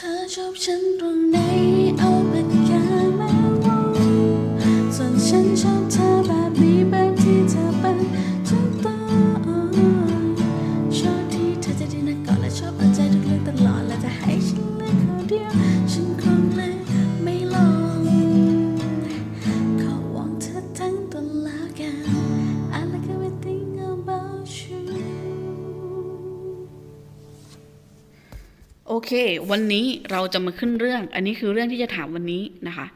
เธอชอบฉันตรงไหน เค วันนี้เราจะมาขึ้นเรื่อง อันนี้คือเรื่องที่จะถามวันนี้นะคะ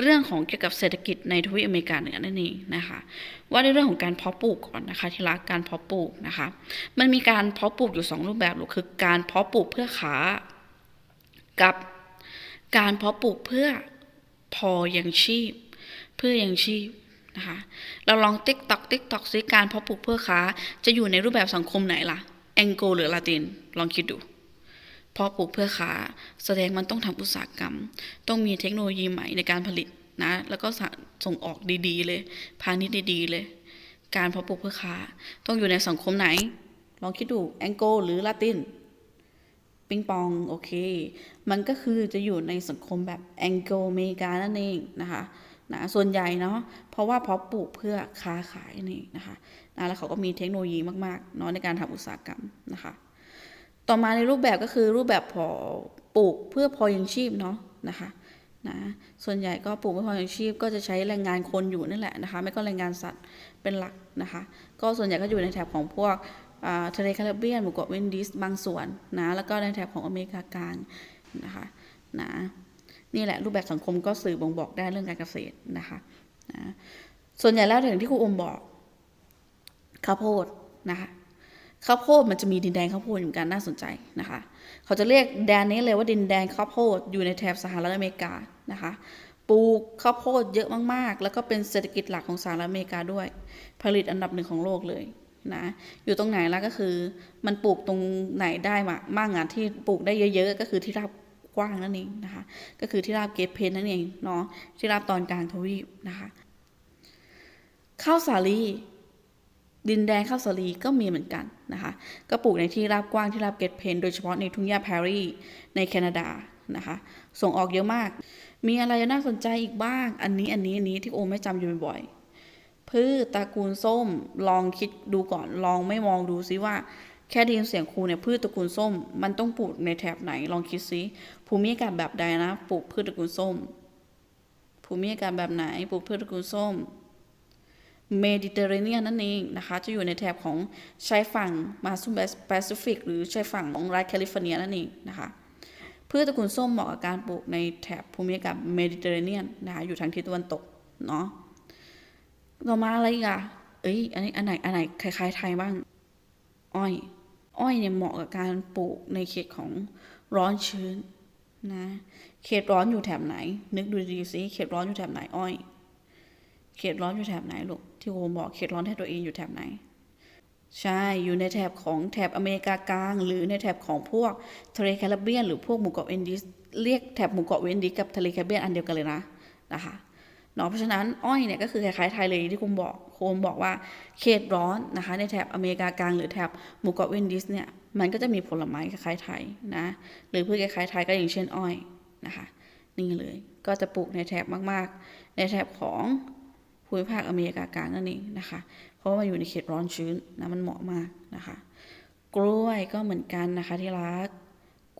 เรื่องของเกี่ยวกับเศรษฐกิจในทวีปอเมริกาเหนือนั่นเองนะคะ ว่าในเรื่องของการเพาะปลูกก่อนนะคะที่รักการเพาะปลูกนะคะ มันมีการเพาะปลูกอยู่สองรูปแบบหรือคือการเพาะปลูกเพื่อขากับการเพาะปลูกเพื่อพอยังชีพ เพื่อยังชีพนะคะ เราลองติ๊กตอกติ๊กตอกซิการเพาะปลูกเพื่อค้าจะอยู่ในรูปแบบสังคมไหนล่ะแองโกหรือลาตินลองคิดดู เพราะปลูกเพื่อค้าแสดงมันต้องทำอุตสาหกรรม ต้องมีเทคโนโลยีใหม่ในการผลิตนะ แล้วก็ส่งออกดีๆ เลย พาณิชย์ดีๆ เลย การเพาะปลูกเพื่อค้า ต้องอยู่ในสังคมไหน ลองคิดดูแองโกหรือลาตินปิงปองโอเค มันก็คือจะอยู่ในสังคมแบบแองโกอเมริกานั่นเองนะคะนะส่วนใหญ่เนาะเพราะว่าเพาะปลูกเพื่อค้าขายนี่นะคะนะแล้วเขาก็มีเทคโนโลยีมากๆเนาะในการทำอุตสาหกรรมนะคะ ต่อมาในรูปแบบก็คือรูปแบบพอปลูกเพื่อพอยังชีพเนาะนะคะนะส่วนใหญ่ก็ปลูกเพื่อพอยังชีพก็จะใช้แรงงานคนอยู่นั่นแหละนะคะไม่ก็แรงงานสัตว์เป็นหลักนะคะก็ส่วนใหญ่ก็อยู่ในแถบของพวกอ่าทะเลแคริบเบียนหมู่เกาะเวนดิสบางส่วนนะแล้วก็ในแถบของอเมริกากลางนะคะนะนี่แหละรูปแบบสังคมก็สื่อบ่งบอกได้เรื่องการเกษตรนะคะนะส่วนใหญ่แล้วอย่างที่ครูอมบอกข้าวโพดนะคะ ข้าวโพดมันจะมีดินแดนข้าวโพดอยู่เหมือนกันน่าสนใจนะคะ เขาจะเรียกแดนนี้เลยว่าดินแดนข้าวโพดอยู่ในแถบสหรัฐอเมริกานะคะปลูกข้าวโพดเยอะมากๆ แล้วก็เป็นเศรษฐกิจหลักของสหรัฐอเมริกาด้วย ผลิตอันดับหนึ่งของโลกเลยนะอยู่ตรงไหนแล้วก็คือ มันปลูกตรงไหนได้มามากงานที่ปลูกได้เยอะๆ ก็คือที่ราบกว้างนั่นเองนะคะ ก็คือที่ราบเกตเพนนั่นเองเนาะที่ราบตอนกลางทวีปนะคะข้าวสาลี ดินแดนข้าวสาลีก็มีเหมือนกันนะคะก็ปลูกในที่ราบกว้างที่ราบเกตเพน โดยเฉพาะในทุ่งหญ้าแพรรี่ในแคนาดานะคะส่งออกเยอะมาก มีอะไรน่าสนใจอีกบ้าง อันนี้อันนี้อันนี้ที่โอไม่จำอยู่บ่อยพืชตระกูลส้มลองคิดดูก่อนลองไม่มองดูซิว่า แค่ได้ยินเสียงครูเนี่ยพืชตระกูลส้ม มันต้องปลูกในแถบไหนลองคิดซิภูมิอากาศแบบใดนะ ปลูกพืชตระกูลส้ม ภูมิอากาศแบบไหน ปลูกพืชตระกูลส้ม เมดิเตอร์เรเนียนนั่นเองนะคะ จะอยู่ในแถบของชายฝั่งมาซุมแปซิฟิกหรือชายฝั่งของรัฐแคลิฟอร์เนียนั่นเองนะคะพืชตระกูลส้มเหมาะกับการปลูกในแถบภูมิอากาศเมดิเตอร์เรเนียนนะคะอยู่ทางทิศตะวันตกเนาะต่อมาอะไรอีกอะเอ้ยอันนี้อันไหนอันไหนคล้ายๆไทยบ้าง อ้อย อ้อยเนี่ยเหมาะกับการปลูกในเขตของร้อนชื้นนะเขตร้อนอยู่แถบไหน นึกดูดีสิเขตร้อนอยู่แถบไหนอ้อย เขตร้อนอยู่แถบไหนลูก ที่โอมบอกเขตร้อนแถบตัวเองอยู่แถบไหน ใช่ อยู่ในแถบของแถบอเมริกากลาง หรือในแถบของพวกทะเลแคริบเบียน หรือพวกหมู่เกาะเวนดิสเรียกแถบหมู่เกาะเวนดิสกับทะเลแคริบเบียนอันเดียวกันเลยนะนะคะเนาะเพราะฉะนั้นอ้อยเนี่ยก็คือคล้ายๆไทยเลยที่คุณบอกโคมบอกว่าเขตร้อนนะคะ ในแถบอเมริกากลางหรือแถบหมู่เกาะเวนดิสเนี่ยมันก็จะมีผลไม้คล้ายๆไทยนะหรือพืชคล้ายๆไทยก็อย่างเช่นอ้อยนะคะนี่เลยก็จะปลูกในแถบมากๆ ในแถบของ ภูมิภาคอเมริกากลางนั่นเองนะคะ เพราะว่ามันอยู่ในเขตร้อนชื้นนะมันเหมาะมากนะคะ กล้วยก็เหมือนกันนะคะที่รัก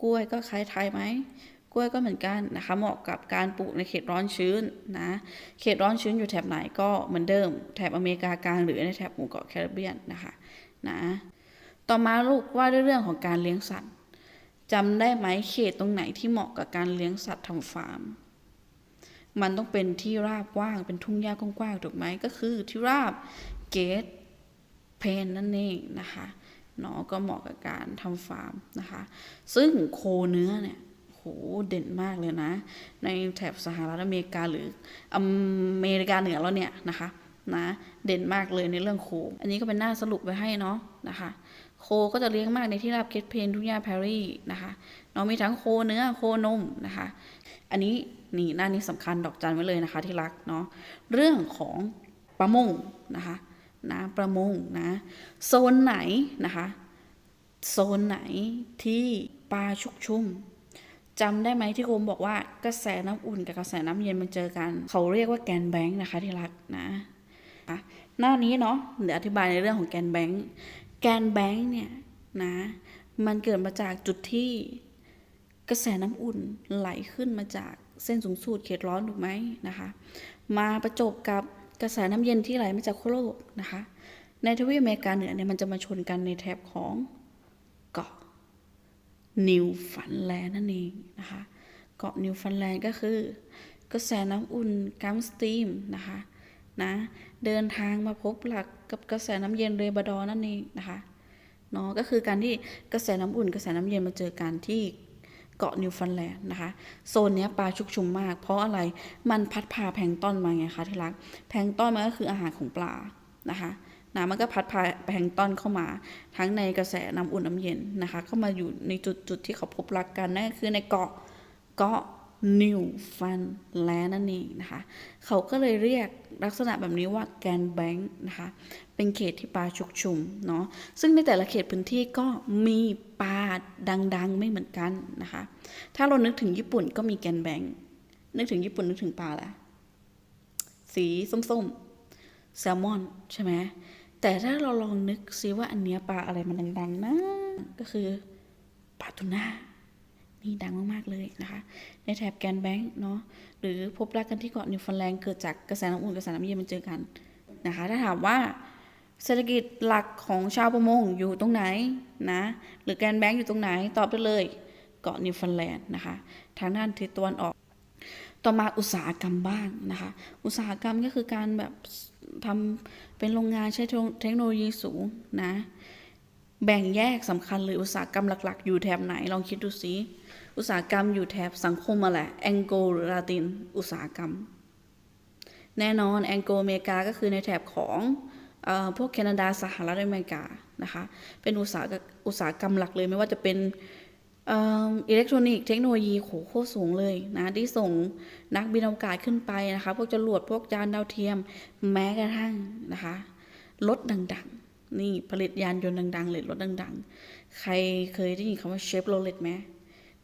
กล้วยก็คล้ายไทยไหมกล้วยก็เหมือนกันนะคะ เหมาะกับการปลูกในเขตร้อนชื้นนะ เขตร้อนชื้นอยู่แถบไหนก็เหมือนเดิม แถบอเมริกากลางหรือในแถบหมู่เกาะแคริบเบียนนะคะนะต่อมาลูกว่าด้วยเรื่องของการเลี้ยงสัตว์จำได้ไหมเขตตรงไหนที่เหมาะกับการเลี้ยงสัตว์ทำฟาร์ม มันต้องเป็นที่ราบกว้าง เป็นทุ่งหญ้ากว้างๆถูกไหมก็คือที่ราบเกตเพนนั่นเองนะคะเนาะก็เหมาะกับการทำฟาร์มนะคะ ซึ่งโคเนื้อเนี่ยโหเด่นมากเลยนะ ในแถบสหรัฐอเมริกาหรืออเมริกาเหนือแล้วเนี่ยนะคะนะเด่นมากเลยในเรื่องโค อันนี้ก็เป็นหน้าสรุปไว้ให้เนาะนะคะ โคก็จะเลี้ยงมากในที่ราบเกตเพนทุ่งหญ้าแพรรี่นะคะ เนามีทั้งโคเนื้อโคนมนะคะ อันนี้นี่หน้านี้สำคัญดอกจันไว้เลยนะคะที่รักเนาะเรื่องของประมงนะคะนะประมงนะโซนไหนนะคะ โซนไหนที่ปลาชุกชุมจำได้ไหมที่โคมบอกว่ากระแสน้ำอุ่นกับกระแสน้ำเย็นมันเจอกัน เขาเรียกว่าแกนแบงค์นะคะที่รักนะอะหน้านี้เนาะเดี๋ยวอธิบายในเรื่องของแกนแบงค์แกนแบงค์เนี่ยนะมันเกิดมาจากจุดที่ กระแสน้ำอุ่นไหลขึ้นมาจากเส้นสูงสุดเขตร้อนถูกไหมนะคะ มาประจบกับกระแสน้ำเย็นที่ไหลมาจากขั้วโลกนะคะ ในทวีปอเมริกาเหนือเนี่ยมันจะมาชนกันในแถบของเกาะนิวฟันแลนด์นั่นเองนะคะ เกาะนิวฟันแลนด์ก็คือ กระแสน้ำอุ่นกัมสตีมนะคะนะเดินทางมาพบหลักกับกระแสน้ำเย็นเรบาดอร์นั่นเองนะคะเนาะก็คือการที่กระแสน้ำอุ่นกระแสน้ำเย็นมาเจอกันที่ เกาะนิวฟันแลนด์นะคะ โซนนี้ปลาชุกชุมมาก เพราะอะไรมันพัดพาแพลงต้นมาไงคะที่รัก แพลงต้นมันก็คืออาหารของปลานะคะนะมันก็พัดพาแพลงต้นเข้ามา ทั้งในกระแสน้ำอุ่นน้ำเย็นนะคะเข้ามาอยู่ในจุดจุดที่เขาพบรักกันนั่นก็คือในเกาะเกาะนิวฟันแลนด์นั่นเองนะคะ เขาก็เลยเรียกลักษณะแบบนี้ว่าแกนแบงค์นะคะ เป็นเขตที่ปลาชุกชุมเนาะซึ่งในแต่ละเขตพื้นที่ก็มีปลาดังๆ ไม่เหมือนกันนะคะ ถ้าเรานึกถึงญี่ปุ่นก็มีแกนแบงนึกถึงญี่ปุ่นนึกถึงปลาแหละสีส้มๆแซลมอนใช่ไหมแต่ถ้าเราลองนึกซิว่าอันเนี้ยปลาอะไรมันดังๆนะก็คือปลาทูน่านี่ดังมากๆเลยนะคะ ในแถบแกนแบงค์เนาะหรือพบรักกันที่เกาะนิวฟันแลนด์เกิดจากกระแสน้ำอุ่นกระแสน้ำเย็นมันเจอกันนะคะ ถ้าถามว่า เศรษฐกิจหลักของชาวประมงอยู่ตรงไหนนะหรือแกนแบงค์อยู่ตรงไหนตอบไปเลย เกาะนิวฟันแลนด์นะคะทางด้านทิศตะวันออก ต่อมาอุตสาหกรรมบ้างนะคะอุตสาหกรรมก็คือการแบบทำเป็นโรงงานใช้เทคโนโลยีสูงนะแบ่งแยกสำคัญเลยอุตสาหกรรมหลัก ๆ อยู่แถบไหนลองคิดดูสิอุตสาหกรรมอยู่แถบสังคมมาแหละแองโกหรือลาตินอุตสาหกรรม แน่นอนแองโกอเมริกาก็คือในแถบของ พวกแคนาดาสหรัฐอเมริกานะคะเป็นอุตสาหกอุตสาหกรรมหลักเลยไม่ว่าจะเป็นอิเล็กทรอนิกส์เทคโนโลยีโหโคตรสูงเลยนะ ที่ส่งนักบินอวกาศขึ้นไปนะคะ พวกจรวดพวกยานดาวเทียมแม้กระทั่งนะคะรถดังๆ นี่ผลิตยานยนต์ดังๆเลยรถดังๆ ใครเคยได้ยินคำว่าเชฟโรเลตไหม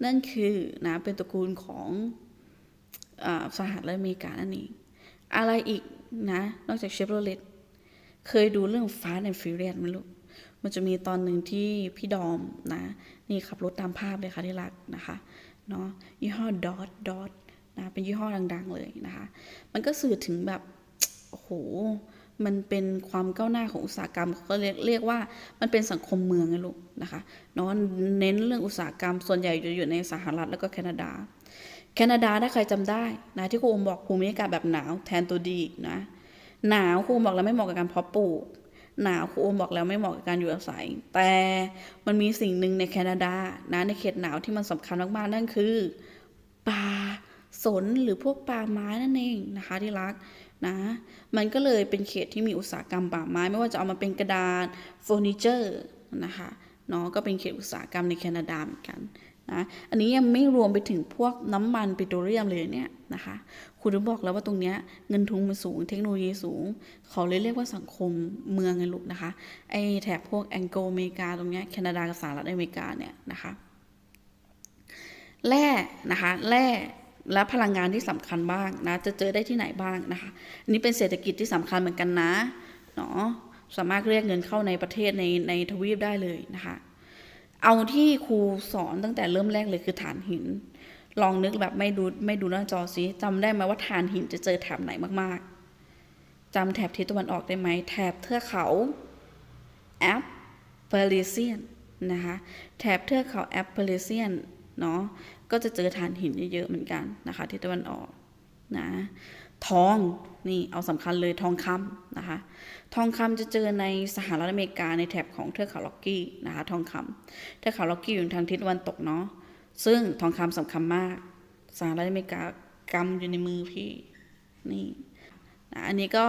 นั่นคือนะเป็นตระกูลของอสหรัฐอเมริกานั่นเอง อะไรอีกนะ นอกจากเชฟโรเลต เคยดูเรื่อง Fast and Furious ไหมลูก มันจะมีตอนหนึ่งที่พี่ดอมนะ นี่ขับรถตามภาพเลยค่ะที่รักนะคะเนาะยี่ห้อดอทดอทนะเป็นยี่ห้อดัง ๆ เลยนะคะ มันก็สื่อถึงแบบโอ้โหมันเป็นความก้าวหน้าของอุตสาหกรรมเขาก็เรียกเรียกว่ามันเป็นสังคมเมืองไงลูกนะคะเนาะเน้นเรื่องอุตสาหกรรมส่วนใหญ่จะอยู่ในสหรัฐแล้วก็แคนาดา แคนาดาถ้าใครจำได้นะที่ครูอมบอกภูมิอากาศแบบหนาวแทนตัวดีนะ หนาวครูมบอกแล้วไม่เหมาะกับการเพาะปลูก หนาวครูมบอกแล้วไม่เหมาะกับการอยู่อาศัย แต่มันมีสิ่งหนึ่งในแคนาดานะในเขตหนาวที่มันสำคัญมากๆนั่นคือป่าสนหรือพวกป่าไม้นั่นเองนะคะที่รักนะมันก็เลยเป็นเขตที่มีอุตสาหกรรมป่าไม้ ไม่ว่าจะเอามาเป็นกระดานเฟอร์นิเจอร์นะคะเนาะก็เป็นเขตอุตสาหกรรมในแคนาดาเหมือนกัน นะ อันนี้ยังไม่รวมไปถึงพวกน้ำมันปิโตรเลียมเลยเนี่ยนะคะ คุณถึงบอกแล้วว่าตรงเนี้ยเงินทุนมันสูง เทคโนโลยีสูง เขาเลยเรียกว่าสังคมเมืองไงลูกนะคะ ไอแถบพวกแองโกลอเมริกาตรงเนี้ยแคนาดากับสหรัฐอเมริกาเนี่ยนะคะ แร่นะคะ แร่และพลังงานที่สำคัญบ้างนะ จะเจอได้ที่ไหนบ้างนะคะ อันนี้เป็นเศรษฐกิจที่สำคัญเหมือนกันนะ เนาะ สามารถเรียกเงินเข้าในประเทศในในทวีปได้เลยนะคะ เอาที่ครูสอนตั้งแต่เริ่มแรกเลยคือฐานหิน ลองนึกแบบไม่ดูไม่ดูหน้าจอซิจำได้ไหมว่าฐานหินจะเจอแถบไหนมากๆจำแถบทิศตะวันออกได้ไหมแถบเทือกเขาแอปเปอริเซียนนะคะแถบเทือกเขาแอปเปอริเซียนเนาะก็จะเจอฐานหินเยอะๆเหมือนกันนะคะทิศตะวันออกนะ ทองนี่เอาสำคัญเลยทองคำนะคะ ทองคำจะเจอในสหรัฐอเมริกาในแถบของเทือกเขาล็อกกี้นะคะ ทองคำเทือกเขาล็อกกี้อยู่ทางทิศตะวันตกเนาะซึ่งทองคำสำคัญมาก สหรัฐอเมริกากำอยู่ในมือพี่นี่นะอันนี้ก็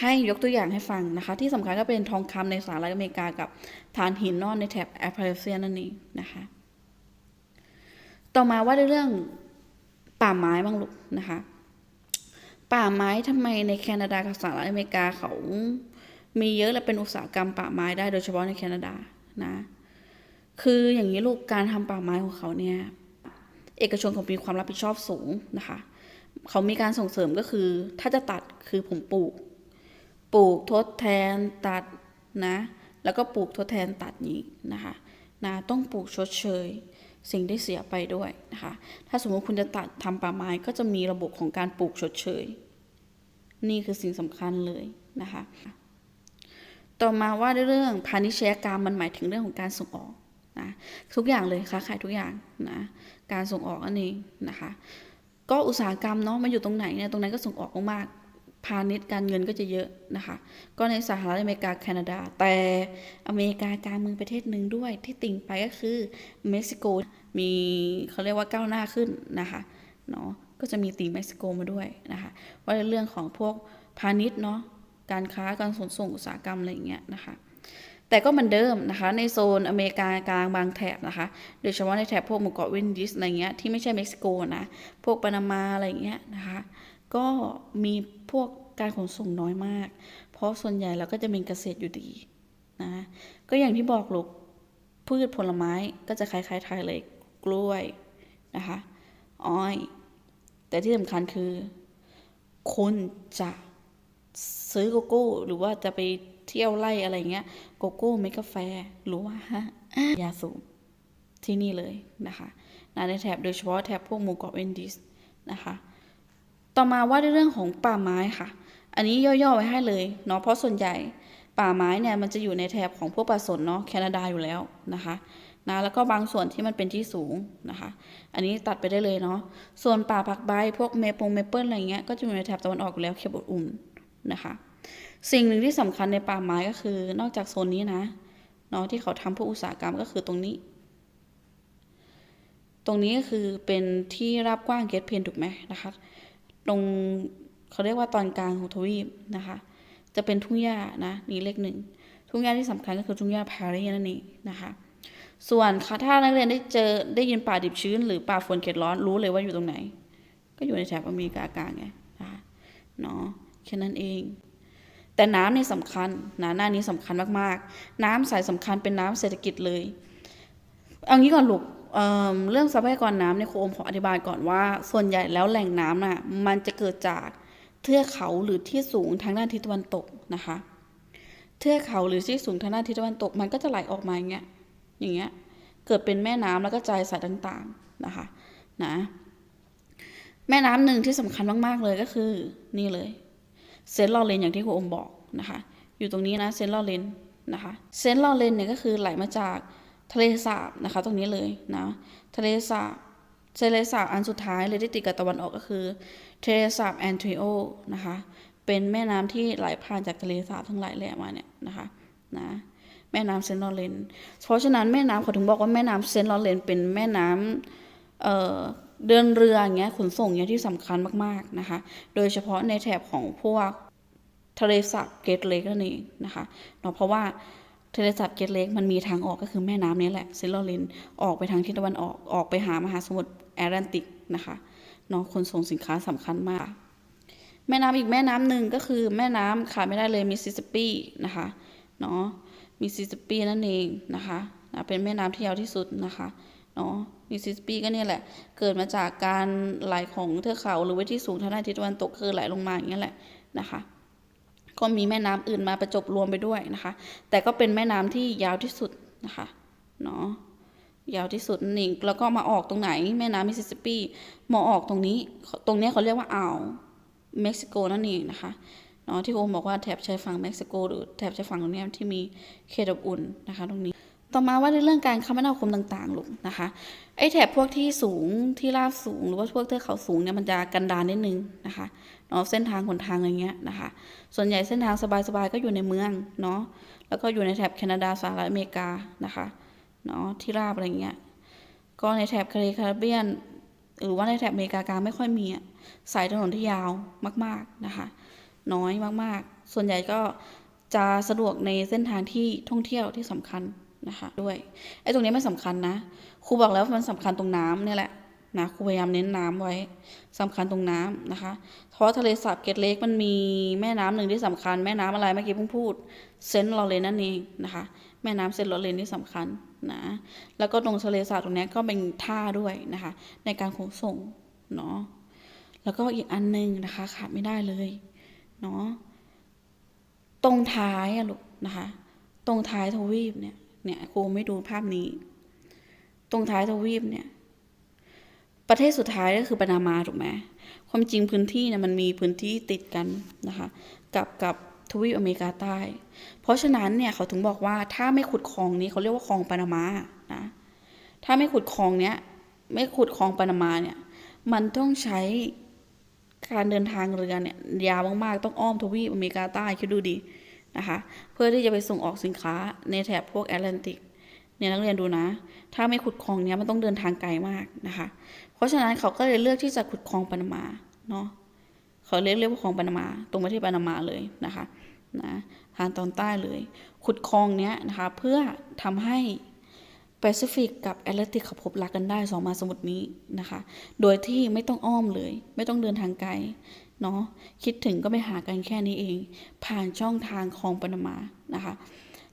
ให้ยกตัวอย่างให้ฟังนะคะ ที่สำคัญก็เป็นทองคำในสหรัฐอเมริกากับฐานหินนอนในแถบแอปเปิลเซียนั่นเองนะคะ ต่อมาว่าด้วยเรื่องป่าไม้บ้างลูกนะคะ ป่าไม้ทำไมในแคนาดากับสหรัฐอเมริกาเขามีเยอะและเป็นอุตสาหกรรมป่าไม้ได้โดยเฉพาะในแคนาดานะ คืออย่างนี้ลูกการทำป่าไม้ของเขาเนี่ย เอกชนเขามีความรับผิดชอบสูงนะคะ เขามีการส่งเสริมก็คือ ถ้าจะตัดคือผมปลูก ปลูกทดแทนตัดนะ แล้วก็ปลูกทดแทนตัดนี้นะคะนะต้องปลูกชดเชย สิ่งที่เสียไปด้วยนะคะ ถ้าสมมติคุณจะตัดทำป่าไม้ก็จะมีระบบของการปลูกชดเชย นี่คือสิ่งสำคัญเลยนะคะ ต่อมาว่าเรื่องพาณิชยกรรมมันหมายถึงเรื่องของการส่งออกนะทุกอย่างเลยค้าขายทุกอย่างนะการส่งออกอันนี้นะคะ ก็อุตสาหกรรมเนาะมันอยู่ตรงไหนเนี่ยตรงนั้นก็ส่งออกมาก พาณิชย์การเงินก็จะเยอะนะคะ ก็ในสหรัฐอเมริกาแคนาดา แต่อเมริกากลางเมืองประเทศหนึ่งด้วยที่ติ่งไปก็คือเม็กซิโกมีเขาเรียกว่าก้าวหน้าขึ้นนะคะเนาะก็จะมีติ่งเม็กซิโกมาด้วยนะคะว่าในเรื่องของพวกพาณิชย์เนาะการค้าการขนส่งอุตสาหกรรมอะไรอย่างเงี้ยนะคะ แต่ก็เหมือนเดิมนะคะในโซนอเมริกากลางบางแถบนะคะโดยเฉพาะในแถบพวกหมู่เกาะเวนดิสอะไรเงี้ยที่ไม่ใช่เม็กซิโกนะพวกปานามาอะไรเงี้ยนะคะ ก็มีพวกการขนส่งน้อยมาก เพราะส่วนใหญ่เราก็จะเป็นเกษตรอยู่ดีนะ ก็อย่างที่บอกลูกพืชผลไม้ก็จะคล้ายๆไทยเลยกล้วยนะคะ อ้อย แต่ที่สำคัญคือคุณจะซื้อโกโก้ หรือว่าจะไปเที่ยวไล่อะไรเงี้ย โกโก้เมกาแฟหรือว่า ยาสูบที่นี่เลยนะคะนะในแถบโดยเฉพาะแถบพวกหมู่เกาะเวนดิสนะคะ ต่อมาว่าด้วยเรื่องของป่าไม้ค่ะ อันนี้ย่อๆไว้ให้เลยเนาะเพราะส่วนใหญ่ป่าไม้เนี่ยมันจะอยู่ในแถบของพวกป่าสนเนาะแคนาดาอยู่แล้วนะคะนะแล้วก็บางส่วนที่มันเป็นที่สูงนะคะ อันนี้ตัดไปได้เลยเนาะส่วนป่าผักใบพวกเมปงเมเปิลอะไรเงี้ยก็จะอยู่ในแถบตะวันออกอยู่แล้วเขตอบอุ่นนะคะ สิ่งหนึ่งที่สำคัญในป่าไม้ก็คือนอกจากโซนนี้นะเนาะที่เขาทำพวกอุตสาหกรรมก็คือตรงนี้ ตรงนี้ก็คือเป็นที่ราบกว้างเกตเพนถูกไหมนะคะ ตรงเขาเรียกว่าตอนกลางของทวีปนะคะ จะเป็นทุ่งหญ้านะนี่เลขหนึ่งทุ่งหญ้าที่สำคัญก็คือทุ่งหญ้าแพรรี่นั่นเองนะคะส่วนถ้านักเรียนได้เจอได้ยินป่าดิบชื้น หรือป่าฝนเขตร้อนรู้เลยว่าอยู่ตรงไหน ก็อยู่ในแถบอเมริกากลางไงนะคะเนาะแค่นั้นเอง แต่น้ำนี่สำคัญนะหน้านี้สำคัญมากๆ น้ำสายสำคัญเป็นน้ำเศรษฐกิจเลย เอางี้ก่อนลูก เเรื่องทรัพยากรน้ำเนี่ยคอมขออธิบายก่อนว่า ส่วนใหญ่แล้วแหล่งน้ำน่ะมันจะเกิดจากเทือกเขาหรือที่สูงทางด้านทิศตะวันตกนะคะ เทือกเขาหรือที่สูงทางด้านทิศตะวันตก มันก็จะไหลออกมาอย่างเงี้ยอย่างเงี้ยเกิดเป็นแม่น้ำแล้วก็ใจสายต่างๆนะคะนะแม่น้ำหนึ่งที่สำคัญมากๆเลยก็คือนี่เลยเซนต์ลอเรนอย่างที่ครูอมบอกนะคะ อยู่ตรงนี้นะเซนต์ลอเรนนะคะเซนต์ลอเรนเนี่ยก็คือไหลมาจาก ทะเลสาบนะคะ ตรงนี้เลยนะทะเลสาบทะเลสาบอันสุดท้ายเลยที่ติดกับตะวันออกก็คือทะเลสาบแอนทริโอนะคะเป็นแม่น้ำที่ไหลผ่านจากทะเลสาบทั้งหลายแหล่มาเนี่ยนะคะนะแม่น้ำเซนต์ลอเรนเพราะฉะนั้นแม่น้ำเขาถึงบอกว่าแม่น้ำเซนต์ลอเรนเป็นแม่น้ำเอ่อเดินเรืออย่างเงี้ยขนส่งอย่างที่สำคัญมากๆนะคะ โดยเฉพาะในแถบของพวกทะเลสาบเกตเลกนั่นเองนะคะเนาะเพราะว่า ทะเลสาบเกตเล็กมันมีทางออกก็คือแม่น้ำนี้แหละซนต์ลอเรนออกไปทางทิศตะวันออกออกไปหามหาสมุทรแอตแลนติกนะคะเนาะขนส่งสินค้าสำคัญมาก แม่น้ำอีกแม่น้ำหนึ่งก็คือแม่น้ำขาดไม่ได้เลยมิสซิสซิปปีนะคะเนาะมิสซิสซิปปีนั่นเองนะคะนะเป็นแม่น้ำที่ยาวที่สุดนะคะเนาะมิสซิสซิปปีก็เนี่ยแหละ เกิดมาจากการไหลของเทือกเขาหรือว่าที่สูงทางด้านทิศตะวันตกคือไหลลงมาอย่างเงี้ยแหละนะคะ ก็มีแม่น้ำอื่นมาประจบรวมไปด้วยนะคะ แต่ก็เป็นแม่น้ำที่ยาวที่สุดนะคะเนาะยาวที่สุดนั่นเองแล้วก็มาออกตรงไหนแม่น้ำมิสซิสซิปปีมาออกตรงนี้ ตรงเนี้ยเขาเรียกว่าอ่าวเม็กซิโกนั่นเองนะคะเนาะที่โอมบอกว่าแถบชายฝั่งเม็กซิโกหรือแถบชายฝั่งตรงเนี้ยที่มีเขตอบอุ่นนะคะ ตรงนี้ ต่อมาว่าในเรื่องการคมนาคมต่างๆลูกนะคะ ไอ้แถบพวกที่สูงที่ราบสูง หรือว่าพวกเทือกเขาสูงเนี่ยมันจะกันดารนิดนึงนะคะเนาะเส้นทางหนทางอะไรเงี้ยนะคะ ส่วนใหญ่เส้นทางสบายๆก็อยู่ในเมืองเนาะแล้วก็อยู่ในแถบแคนาดาสหรัฐอเมริกานะคะเนาะที่ราบอะไรเงี้ยก็ในแถบทะเลแคริบเบียน หรือว่าในแถบอเมริกากลางไม่ค่อยมีอะสายถนนที่ยาวมากๆนะคะ น้อยมากๆ ส่วนใหญ่ก็จะสะดวกในเส้นทางที่ท่องเที่ยวที่สำคัญ นะคะด้วยไอ้ตรงนี้ไม่สำคัญนะครูบอกแล้วมันสำคัญตรงน้ำเนี่ยแหละนะครูพยายามเน้นน้ำไว้สำคัญตรงน้ำนะคะเพราะทะเลสาบเกตเล็กมันมีแม่น้ำหนึ่งที่สำคัญแม่น้ำอะไรเมื่อกี้เพิ่งพูดเซนต์ลอเรนนั่นเองนะคะแม่น้ำเซนต์ลอเรนที่สำคัญนะแล้วก็ตรงทะเลสาบตรงนี้ก็เป็นท่าด้วยนะคะในการขนส่งเนาะแล้วก็อีกอันหนึงนะคะขาดไม่ได้เลยเนาะตรงท้ายอะลูกนะคะ ตรงท้ายทวีปเนี่ย เนี่ยครูไม่ดูภาพนี้ ตรงท้ายทวีปเนี่ย ประเทศสุดท้ายก็คือปานามาถูกไหมความจริงพื้นที่เนี่ยมันมีพื้นที่ติดกันนะคะ กับกับทวีปอเมริกาใต้ เพราะฉะนั้นเนี่ยเขาถึงบอกว่าถ้าไม่ขุดคลองนี้เขาเรียกว่าคลองปานามานะถ้าไม่ขุดคลองเนี้ยไม่ขุดคลองปานามาเนี่ย มันต้องใช้การเดินทางเรือเนี่ยยาวมากๆ ต้องอ้อมทวีปอเมริกาใต้คิดดูดี นะคะ เพื่อที่จะไปส่งออกสินค้าในแถบพวกแอตแลนติกเนี่ยนักเรียนดูนะ ถ้าไม่ขุดคลองเนี้ยมันต้องเดินทางไกลมากนะคะ เพราะฉะนั้นเขาก็เลยเลือกที่จะขุดคลองปานามาเนาะเขาเรียกเรียกว่าคลองปานามา ตรงประเทศปานามาเลยนะคะนะทางตอนใต้เลย ขุดคลองเนี้ยนะคะ เพื่อทำให้แปซิฟิกกับแอตแลนติกเขาพบรักกันได้สองมาสมุทรนี้นะคะ โดยที่ไม่ต้องอ้อมเลย ไม่ต้องเดินทางไกล เนาะคิดถึงก็ไปหากันแค่นี้เอง ผ่านช่องทางคลองปานามานะคะ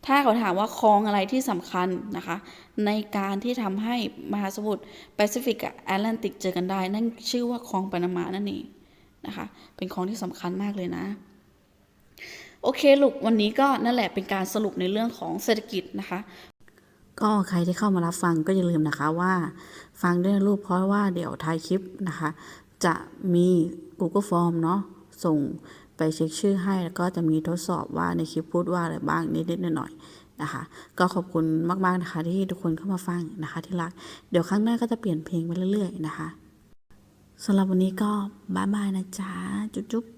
ถ้าเขาถามว่าคลองอะไรที่สำคัญนะคะ ในการที่ทำให้มหาสมุทรแปซิฟิกกับแอตแลนติกเจอกันได้ นั่นชื่อว่าคลองปานามานั่นเองนะคะ เป็นคลองที่สำคัญมากเลยนะโอเคลูกวันนี้ก็นั่นแหละเป็นการสรุปในเรื่องของเศรษฐกิจนะคะ ก็ใครที่เข้ามารับฟังก็อย่าลืมนะคะว่า ฟังด้วยนะลูกเพราะว่าเดี๋ยวท้ายคลิปนะคะ จะมี Google Form เนาะส่งไปเช็คชื่อให้ แล้วก็จะมีทดสอบว่าในคลิปพูดว่าอะไรบ้างนิดๆหน่อยๆนะคะ ก็ขอบคุณมากๆนะคะที่ทุกคนเข้ามาฟังนะคะที่รัก เดี๋ยวครั้งหน้าก็จะเปลี่ยนเพลงไปเรื่อยๆนะคะสำหรับวันนี้ก็บ๊ายบายนะจ๊ะ จุ๊บ